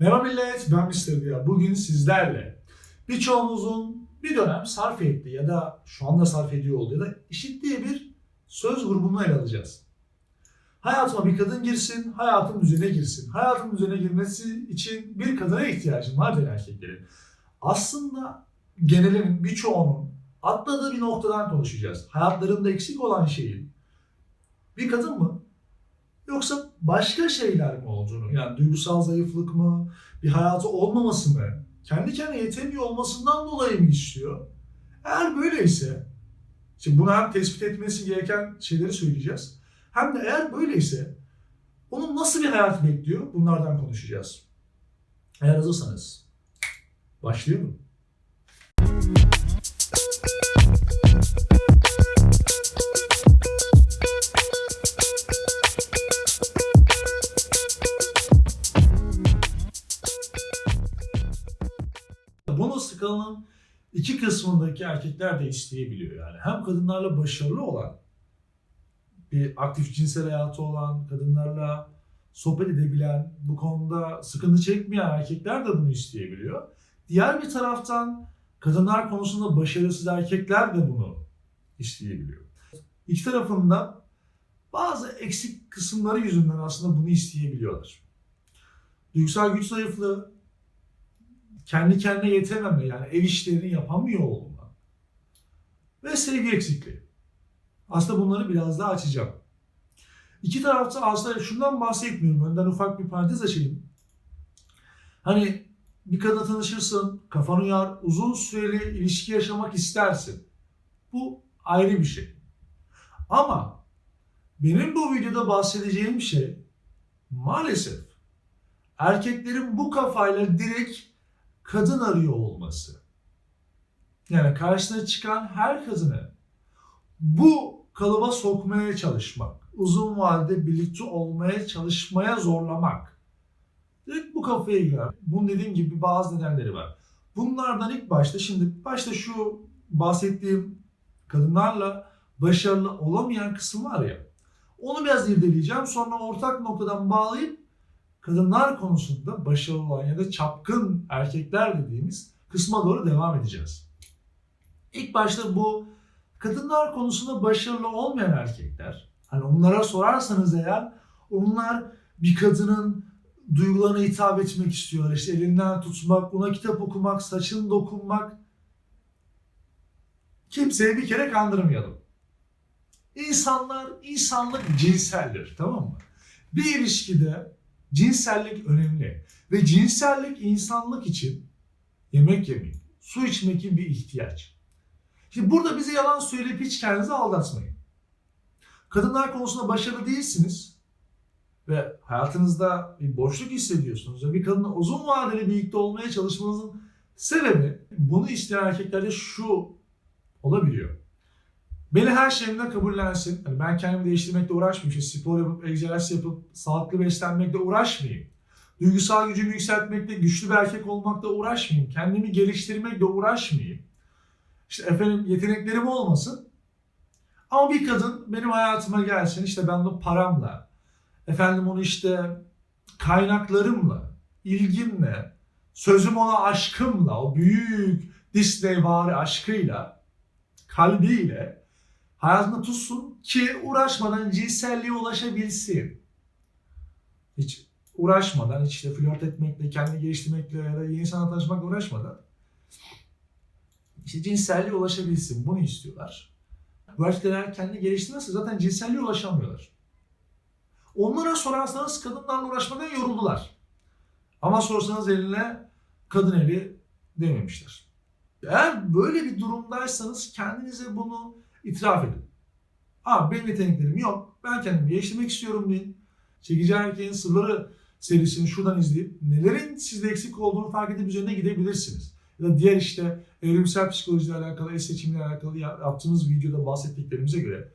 Merhaba millet, ben Mr. Dia. Bugün sizlerle birçoğumuzun bir dönem sarf ettiği ya da şu anda sarf ediyor olduğu ya da işittiği bir söz grubunu ele alacağız. Hayatıma bir kadın girsin, hayatım düzene girsin. Hayatım düzene girmesi için bir kadına ihtiyacım var der erkeklerin. Aslında genelin birçoğunun atladığı bir noktadan konuşacağız. Hayatlarında eksik olan şeyin bir kadın mı? Yoksa başka şeyler mi olduğunu, yani duygusal zayıflık mı, bir hayatı olmaması mı, kendi kendine yetemiyor olmasından dolayı mı istiyor? Eğer böyleyse, şimdi bunu hem tespit etmesi gereken şeyleri söyleyeceğiz, hem de eğer böyleyse onun nasıl bir hayat bekliyor bunlardan konuşacağız. Eğer hazırsanız başlayalım. Bunu skalanın iki kısmındaki erkekler de isteyebiliyor yani. Hem kadınlarla başarılı olan, bir aktif cinsel hayatı olan, kadınlarla sohbet edebilen, bu konuda sıkıntı çekmeyen erkekler de bunu isteyebiliyor. Diğer bir taraftan kadınlar konusunda başarısız erkekler de bunu isteyebiliyor. İki tarafında bazı eksik kısımları yüzünden aslında bunu isteyebiliyorlar. Duygusal güç zayıflığı, kendi kendine yetememe yani ev işlerini yapamıyor olma ve sevgi eksikliği. Aslında bunları biraz daha açacağım. İki tarafta aslında şundan bahsetmiyorum. Önden ufak bir parantez açayım. Hani bir kadınla tanışırsın, kafan uyar, uzun süreli ilişki yaşamak istersin. Bu ayrı bir şey. Ama benim bu videoda bahsedeceğim şey maalesef erkeklerin bu kafayla direkt kadın arıyor olması. Yani karşısına çıkan her kadını bu kalıba sokmaya çalışmak, uzun vadede birlikte olmaya çalışmaya zorlamak. Direkt bu kafaya girer. Bunun dediğim gibi bazı nedenleri var. Bunlardan ilk başta şimdi başta şu bahsettiğim kadınlarla başarılı olamayan kısım var ya. Onu biraz irdeleyeceğim. Sonra ortak noktadan bağlayıp kadınlar konusunda başarılı olan ya da çapkın erkekler dediğimiz kısma doğru devam edeceğiz. İlk başta bu kadınlar konusunda başarılı olmayan erkekler, hani onlara sorarsanız eğer onlar bir kadının duygularına hitap etmek istiyorlar. İşte elinden tutmak, ona kitap okumak, saçını dokunmak. Kimseyi bir kere kandırmayalım. İnsanlar, insanlık cinseldir tamam mı? Bir ilişkide cinsellik önemli. Ve cinsellik insanlık için yemek yemek, su içmek gibi bir ihtiyaç. Şimdi burada bize yalan söyleyip hiç kendinizi aldatmayın. Kadınlar konusunda başarılı değilsiniz ve hayatınızda bir boşluk hissediyorsunuz ve bir kadınla uzun vadeli birlikte olmaya çalışmanızın sebebi bunu isteyen erkeklerde şu olabiliyor. Beni her şeyimle kabullensin. Hani ben kendimi değiştirmekle uğraşmayayım. İşte spor yapıp, egzersiz yapıp, sağlıklı beslenmekle uğraşmayayım. Duygusal gücümü yükseltmekle, güçlü bir erkek olmakla uğraşmayayım. Kendimi geliştirmekle uğraşmayayım. İşte efendim yeteneklerim olmasın. Ama bir kadın benim hayatıma gelsin. işte ben onu paramla, efendim onu işte kaynaklarımla, ilgimle, sözüm ona aşkımla, o büyük Disney vari aşkıyla, kalbiyle hayatında tutsun ki uğraşmadan cinselliğe ulaşabilsin. Hiç uğraşmadan, hiç işte flört etmekle, kendini geliştirmekle ya da yeni insanla tanışmakla uğraşmadan işte cinselliğe ulaşabilsin. Bunu istiyorlar. Bu erkekler kendini geliştirmezse zaten cinselliğe ulaşamıyorlar. Onlara sorarsanız kadınlarla uğraşmadan yoruldular. Ama sorsanız eline kadın eli dememişler. Eğer böyle bir durumdaysanız kendinize bunu itiraf edin. Abi benim yeteneklerim yok. Ben kendimi geliştirmek istiyorum deyin. Çekici Erkeğin Sırları serisini şuradan izleyip nelerin sizde eksik olduğunu fark edip üzerine gidebilirsiniz. Ya da diğer işte evrimsel psikolojiyle alakalı, el seçimiyle alakalı yaptığımız videoda bahsettiklerimize göre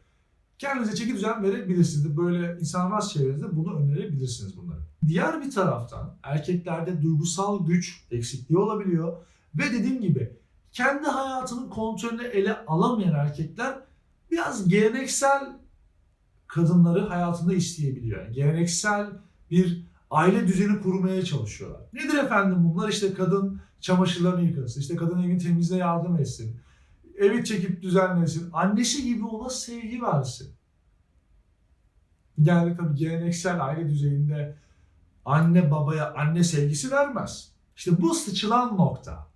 kendinize çeki düzen verebilirsiniz. Böyle insan varsa çevrenizde bunu önerebilirsiniz bunları. Diğer bir taraftan erkeklerde duygusal güç eksikliği olabiliyor. Ve dediğim gibi kendi hayatının kontrolünü ele alamayan erkekler biraz geleneksel kadınları hayatında isteyebiliyor. Yani geleneksel bir aile düzeni kurmaya çalışıyorlar. Nedir efendim bunlar? İşte kadın çamaşırlarını yıkasın, işte kadın evin temizliğine yardım etsin, evi çekip düzenlesin, annesi gibi ona sevgi versin. Yani tabii geleneksel aile düzeyinde anne babaya anne sevgisi vermez. İşte bu sıçılan nokta.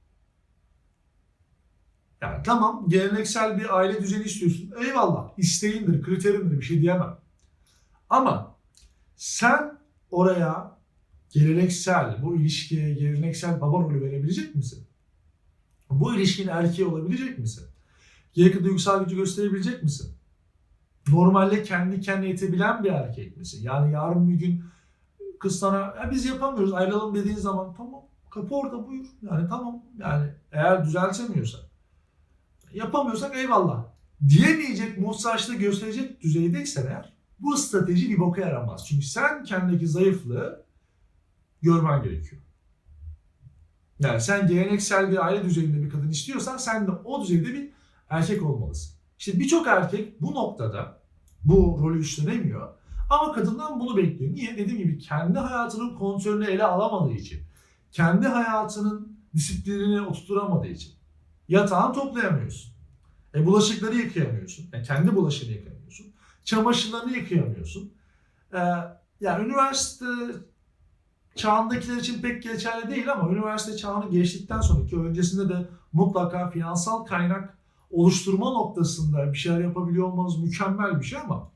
Yani tamam geleneksel bir aile düzeni istiyorsun. Eyvallah isteğindir, kriterindir bir şey diyemem. Ama sen oraya geleneksel, bu ilişkiye geleneksel baba rolü verebilecek misin? Bu ilişkinin erkeği olabilecek misin? Gerekli duygusal gücü gösterebilecek misin? Normalde kendi kendine yetebilen bir erkek misin? Yani yarın bir gün kız sana ya biz yapamıyoruz ayrılalım dediğin zaman tamam kapı orada buyur. Yani tamam yani eğer düzeltemiyorsak yapamıyorsak eyvallah diyemeyecek muhtaçlığı gösterecek düzeydeysen eğer bu strateji bir boka yaramaz. Çünkü sen kendindeki zayıflığı görmen gerekiyor. Yani sen geleneksel bir aile düzeyinde bir kadın istiyorsan sen de o düzeyde bir erkek olmalısın. İşte birçok erkek bu noktada bu rolü üstlenemiyor. Ama kadından bunu bekliyor. Niye? Dediğim gibi kendi hayatının kontrolünü ele alamadığı için. Kendi hayatının disiplinini oturtamadığı için. Yatağını toplayamıyorsun. E, bulaşıkları yıkayamıyorsun. E, kendi bulaşığını yıkayamıyorsun. Çamaşırlarını yıkayamıyorsun. E, yani üniversite çağındakiler için pek geçerli değil ama üniversite çağını geçtikten sonraki öncesinde de mutlaka finansal kaynak oluşturma noktasında bir şeyler yapabiliyor olmanız mükemmel bir şey ama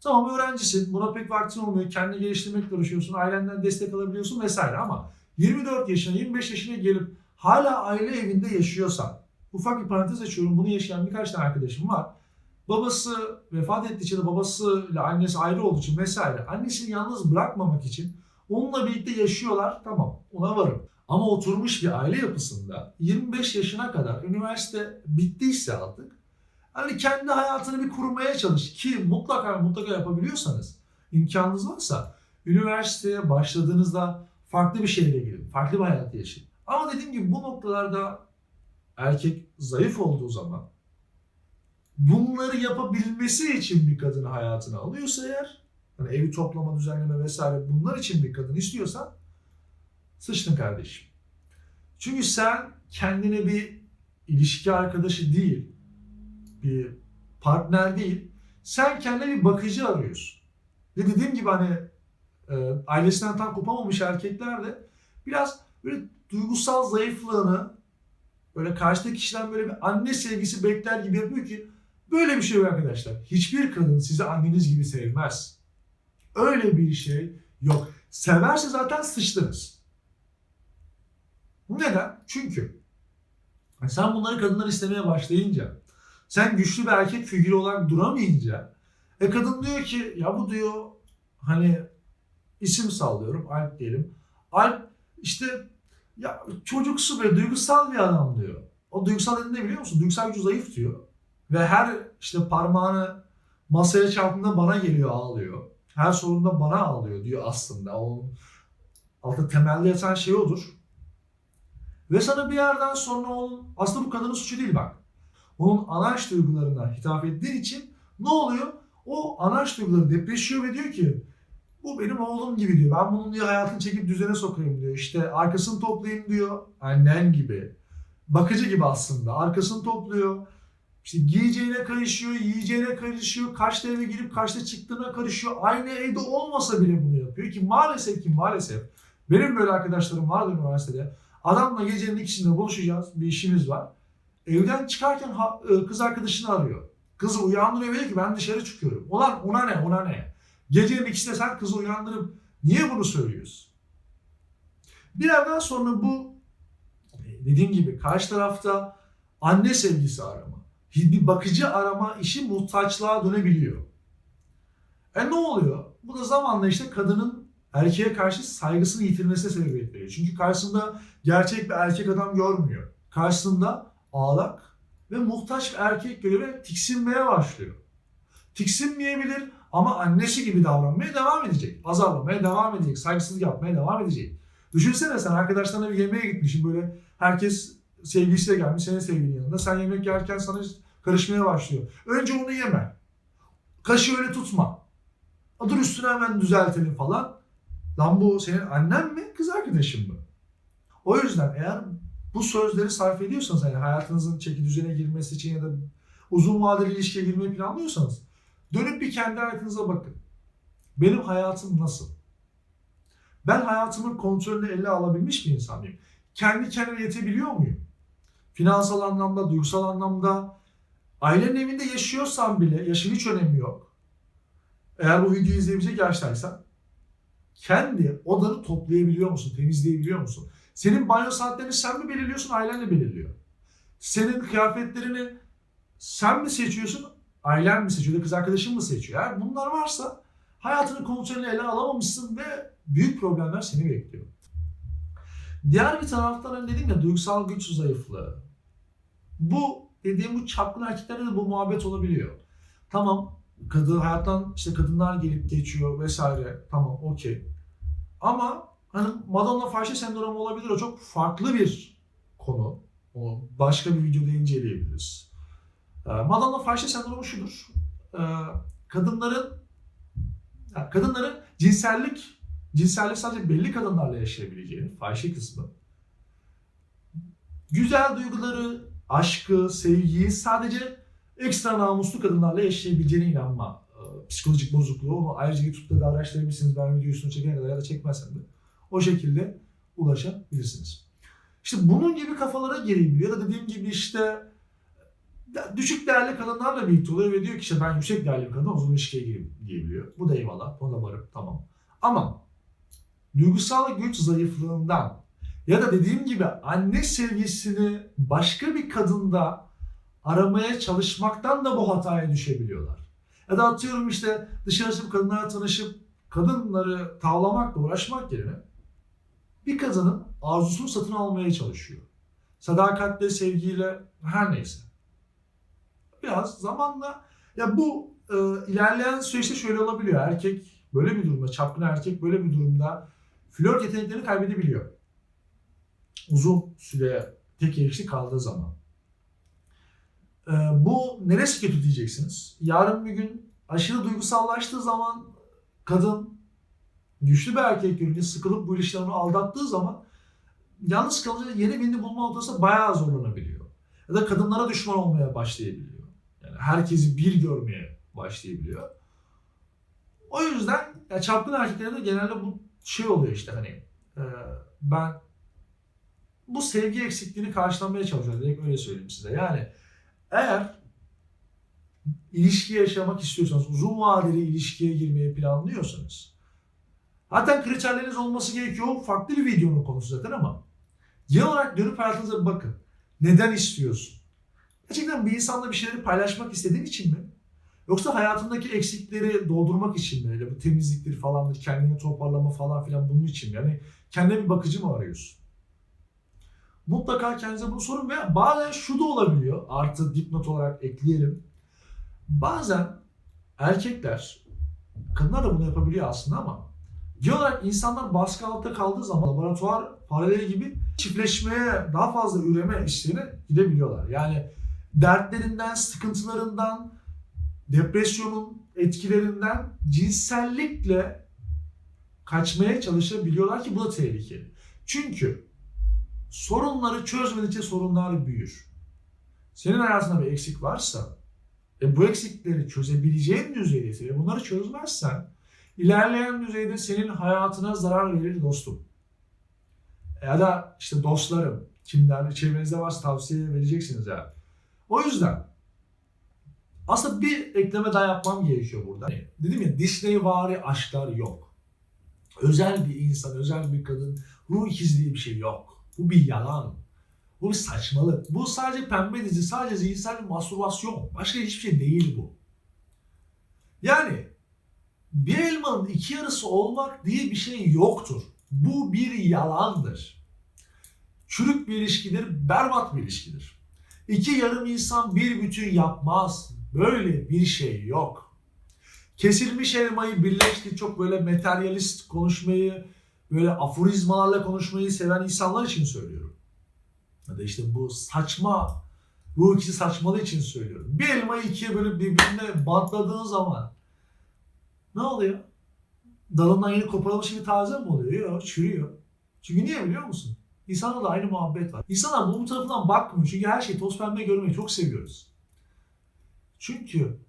tamam öğrencisin buna pek vaktin olmuyor kendini geliştirmekle uğraşıyorsun ailenden destek alabiliyorsun vesaire ama 24 yaşına 25 yaşına gelip hala aile evinde yaşıyorsan ufak bir parantez açıyorum bunu yaşayan birkaç tane arkadaşım var babası vefat ettiği için de babasıyla annesi ayrı olduğu için vesaire annesini yalnız bırakmamak için onunla birlikte yaşıyorlar tamam ona varım. Ama oturmuş bir aile yapısında 25 yaşına kadar üniversite bittiyse artık hani kendi hayatını bir kurmaya çalış ki mutlaka mutlaka yapabiliyorsanız imkanınız varsa üniversiteye başladığınızda farklı bir şehre girin, farklı bir hayat yaşayın. Ama dediğim gibi bu noktalarda erkek zayıf olduğu zaman bunları yapabilmesi için bir kadını hayatına alıyorsa eğer hani evi toplama, düzenleme vesaire bunlar için bir kadın istiyorsan sıçtın kardeşim. Çünkü sen kendine bir ilişki arkadaşı değil, bir partner değil, sen kendine bir bakıcı arıyorsun. Ve dediğim gibi hani e, ailesinden tam kopamamış erkekler de biraz böyle duygusal zayıflığını böyle karşıdaki kişiden böyle bir anne sevgisi bekler gibi yapıyor ki böyle bir şey yok arkadaşlar. Hiçbir kadın sizi anneniz gibi sevmez. Öyle bir şey yok. Severse zaten sıçtınız. Neden? Çünkü sen bunları kadınlar istemeye başlayınca, sen güçlü bir erkek figürü olarak duramayınca, e kadın diyor ki ya bu diyor hani isim sallıyorum Alp diyelim. Alp işte ya çocuksu ve duygusal bir adam diyor. O duygusal dediğinde ne biliyor musun? Duygusal gücü zayıf diyor. Ve her işte parmağını masaya çarptığında bana geliyor ağlıyor. Her sorunda bana ağlıyor diyor aslında. Onun altı temelde yatan şey odur. Ve sana bir yerden sonra onun aslında bu kadının suçu değil bak. Onun anaç duygularına hitap ettiği için ne oluyor? O anaç duyguları depreşiyor ve diyor ki bu benim oğlum gibi diyor. Ben bunun diyor hayatını çekip düzene sokayım diyor. İşte arkasını toplayayım diyor. Annen gibi. Bakıcı gibi aslında. Arkasını topluyor. İşte giyeceğine karışıyor, yiyeceğine karışıyor, kaçta eve girip kaçta çıktığına karışıyor. Aynı evde olmasa bile bunu yapıyor ki maalesef ki maalesef benim böyle arkadaşlarım vardı üniversitede. Adamla gecenin ikisinde buluşacağız, bir işimiz var. Evden çıkarken e, kız arkadaşını arıyor. Kızı uyandırıyor ve diyor ki ben dışarı çıkıyorum. Ulan ona ne, ona ne? Gecenin ikisinde sen kızı uyandırıp niye bunu söylüyorsun? Bir yerden sonra bu e, dediğim gibi karşı tarafta anne sevgisi arama, bir bakıcı arama işi muhtaçlığa dönebiliyor. E ne oluyor? Bu da zamanla işte kadının erkeğe karşı saygısını yitirmesine sebebiyet veriyor. Çünkü karşısında gerçek bir erkek adam görmüyor. Karşısında ağlak ve muhtaç bir erkek görüyor ve tiksinmeye başlıyor. Tiksinmeyebilir ama annesi gibi davranmaya devam edecek. Azarlamaya devam edecek. Saygısızlık yapmaya devam edecek. Düşünsene sen arkadaşlarına bir yemeğe gitmişsin böyle herkes sevgilisiyle gelmiş senin sevgilinin yanında. Sen yemek yerken sana karışmaya başlıyor. Önce onu yeme. Kaşığı öyle tutma. Dur üstüne hemen düzeltelim falan. Lan bu senin annen mi, kız arkadaşın mı? O yüzden eğer bu sözleri sarf ediyorsanız yani hayatınızın çeki düzene girmesi için ya da uzun vadeli ilişkiye girmeyi planlıyorsanız dönüp bir kendi hayatınıza bakın. Benim hayatım nasıl? Ben hayatımın kontrolünü ele alabilmiş bir insan mıyım? Kendi kendime yetebiliyor muyum? Finansal anlamda, duygusal anlamda, ailenin evinde yaşıyorsam bile, yaşın hiç önemi yok. Eğer bu videoyu izleyebilecek yaştaysan, kendi odanı toplayabiliyor musun, temizleyebiliyor musun? Senin banyo saatlerini sen mi belirliyorsun, ailen mi belirliyor? Senin kıyafetlerini sen mi seçiyorsun, ailen mi seçiyor, kız arkadaşın mı seçiyor? Eğer bunlar varsa hayatını kontrolünü ele alamamışsın ve büyük problemler seni bekliyor. Diğer bir taraftan hani dedim ya duygusal güç zayıflığı. Bu dediğim bu çapkın erkeklerde de bu muhabbet olabiliyor. Tamam kadın hayattan işte kadınlar gelip geçiyor vesaire tamam okey. Ama hani Madonna fahişe sendromu olabilir o çok farklı bir konu. O başka bir videoda inceleyebiliriz. Ee, Madonna fahişe sendromu şudur. Ee, kadınların yani kadınların cinsellik cinsellik sadece belli kadınlarla yaşayabileceğini, fahişe kısmı. Güzel duyguları, aşkı, sevgiyi sadece ekstra namuslu kadınlarla yaşayabileceğine inanma. Ee, Psikolojik bozukluğu. Onu ayrıca YouTube'da da araştırabilirsiniz. Ben videoyu üstüne çekene kadar ya da çekmezsem de. O şekilde ulaşabilirsiniz. İşte bunun gibi kafalara girebiliyor. Ya da dediğim gibi işte düşük değerli kadınlarla birlikte oluyor ve diyor ki işte ben yüksek değerli bir kadın uzun ilişkiye gireyim diyebiliyor. Bu da eyvallah. Ona da varım. Tamam. Ama duygusal güç zayıflığından ya da dediğim gibi anne sevgisini başka bir kadında aramaya çalışmaktan da bu hataya düşebiliyorlar. Ya da atıyorum işte dışarı çıkıp kadınlarla tanışıp kadınları tavlamakla uğraşmak yerine bir kadının arzusunu satın almaya çalışıyor. Sadakatle, sevgiyle her neyse. Biraz zamanla ya bu e, ilerleyen süreçte şöyle olabiliyor. Erkek böyle bir durumda, çapkın erkek böyle bir durumda flört yeteneklerini kaybedebiliyor. Uzun süre tek erişli kaldığı zaman. Ee, bu neresi kötü diyeceksiniz. Yarın bir gün aşırı duygusallaştığı zaman kadın güçlü bir erkek görünce sıkılıp bu ilişkilerini aldattığı zaman yalnız kalınca yeni birini bulma noktasında bayağı zorlanabiliyor. Ya da kadınlara düşman olmaya başlayabiliyor. Herkesi bir görmeye başlayabiliyor. O yüzden ya çapkın erkeklerde de genelde bu şey oluyor işte hani e, ben bu sevgi eksikliğini karşılamaya çalışıyorum. Direkt öyle söyleyeyim size. Yani eğer ilişki yaşamak istiyorsanız, uzun vadeli ilişkiye girmeyi planlıyorsanız zaten kriterleriniz olması gerekiyor. Farklı bir videonun konusu zaten ama genel olarak dönüp hayatınıza bakın. Neden istiyorsun? Gerçekten bir insanla bir şeyleri paylaşmak istediğin için mi? Yoksa hayatındaki eksikleri doldurmak için mi? Öyle bu temizlikleri falandır, kendini toparlama falan filan bunun için mi? Yani kendine bir bakıcı mı arıyorsun? Mutlaka kendinize bunu sorun ve bazen şu da olabiliyor. Artı dipnot olarak ekleyelim. Bazen erkekler, kadınlar da bunu yapabiliyor aslında ama genel olarak insanlar baskı altında kaldığı zaman laboratuvar fareleri gibi çiftleşmeye, daha fazla üreme isteğine gidebiliyorlar. Yani dertlerinden, sıkıntılarından, depresyonun etkilerinden cinsellikle kaçmaya çalışabiliyorlar ki bu da tehlikeli. Çünkü sorunları çözmedikçe sorunlar büyür. Senin hayatında bir eksik varsa ve bu eksikleri çözebileceğin düzeydeyse ve bunları çözmezsen ilerleyen düzeyde senin hayatına zarar verir dostum. Ya da işte dostlarım, kimler çevrenizde varsa tavsiye vereceksiniz ya. O yüzden aslında bir ekleme daha yapmam gerekiyor burada. Hani dedim ya Disney vari aşklar yok. Özel bir insan, özel bir kadın ruh ikizi diye bir şey yok. Bu bir yalan. Bu bir saçmalık. Bu sadece pembe dizi, sadece zihinsel bir mastürbasyon. Başka hiçbir şey değil bu. Yani bir elmanın iki yarısı olmak diye bir şey yoktur. Bu bir yalandır. Çürük bir ilişkidir, berbat bir ilişkidir. İki yarım insan bir bütün yapmaz. Böyle bir şey yok. Kesilmiş elmayı birleşti çok böyle materyalist konuşmayı, böyle aforizmalarla konuşmayı seven insanlar için söylüyorum. Ya da işte bu saçma, ruh ikisi saçmalığı için söylüyorum. Bir elmayı ikiye bölüp birbirine bantladığın zaman ne oluyor? dalından yeni koparılmış gibi taze mi oluyor? Yok, çürüyor. Çünkü niye biliyor musun? İnsanda da aynı muhabbet var. İnsanlar bunun tarafından bakmıyor. Çünkü her şeyi toz pembe görmeyi çok seviyoruz. Çünkü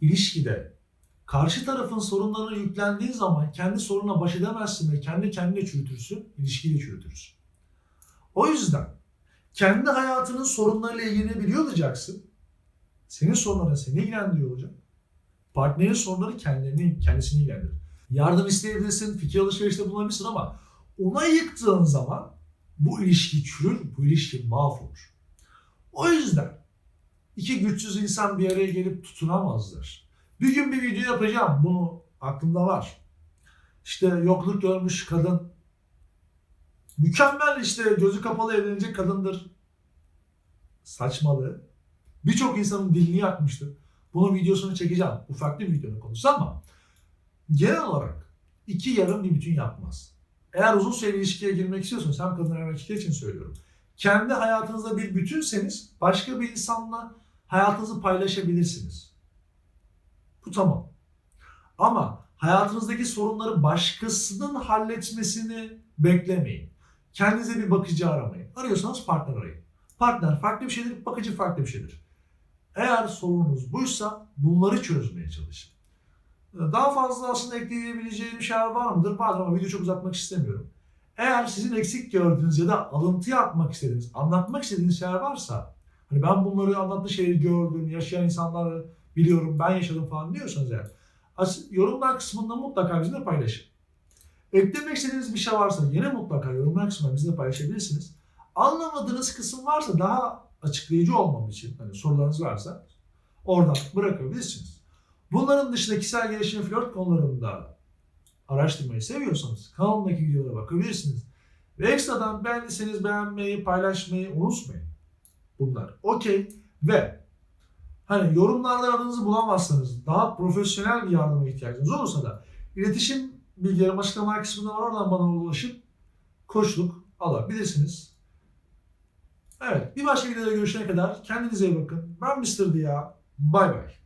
ilişkide karşı tarafın sorunlarına yüklendiğin zaman kendi sorunla baş edemezsin ve kendi kendine çürütürsün, ilişkiyi de çürütürsün. O yüzden kendi hayatının sorunlarıyla ilgilenebiliyor olacaksın. Senin sorunların seni ilgilendiriyor olacak. Partnerin sorunları kendilerini, kendisini ilgilendirir. Yardım isteyebilirsin, fikir alışverişte bulunabilirsin ama ona yıktığın zaman bu ilişki çürür, bu ilişki mahvolur. O yüzden iki güçsüz insan bir araya gelip tutunamazlar. Bir gün bir video yapacağım. Bunu aklımda var. İşte yokluk görmüş kadın. Mükemmel işte gözü kapalı evlenecek kadındır. Saçmalığı. Birçok insanın dilini yakmıştır. Bunun videosunu çekeceğim. Ufak bir videonun konusu ama genel olarak iki yarım bir bütün yapmaz. Eğer uzun süreli ilişkiye girmek istiyorsanız hem kadın hem erkekler için söylüyorum. Kendi hayatınızda bir bütünseniz başka bir insanla hayatınızı paylaşabilirsiniz. Bu tamam. Ama hayatınızdaki sorunları başkasının halletmesini beklemeyin. Kendinize bir bakıcı aramayın. Arıyorsanız partner arayın. Partner farklı bir şeydir, bakıcı farklı bir şeydir. Eğer sorununuz buysa bunları çözmeye çalışın. Daha fazla aslında ekleyebileceğim şeyler var mıdır? Vardır ama video çok uzatmak istemiyorum. Eğer sizin eksik gördüğünüz ya da alıntı yapmak istediğiniz, anlatmak istediğiniz şeyler varsa, hani ben bunları anlattığı şeyleri gördüm, yaşayan insanları biliyorum, ben yaşadım falan diyorsanız eğer, yorumlar kısmında mutlaka bizimle paylaşın. Eklemek istediğiniz bir şey varsa yine mutlaka yorumlar kısmında bizimle paylaşabilirsiniz. Anlamadığınız kısım varsa daha açıklayıcı olmam için, hani sorularınız varsa oradan bırakabilirsiniz. Bunların dışında kişisel gelişim flört konularında araştırmayı seviyorsanız kanalımdaki videolara bakabilirsiniz. Ve ekstradan beğendiyseniz beğenmeyi, paylaşmayı unutmayın. Bunlar okey. Ve hani yorumlarda aranızı bulamazsanız daha profesyonel bir yardıma ihtiyacınız olursa da iletişim bilgilerim açıklama kısmında var. Oradan bana ulaşıp koçluk alabilirsiniz. Evet bir başka videoda görüşene kadar kendinize iyi bakın. Ben Mr. Dia. Bay bay.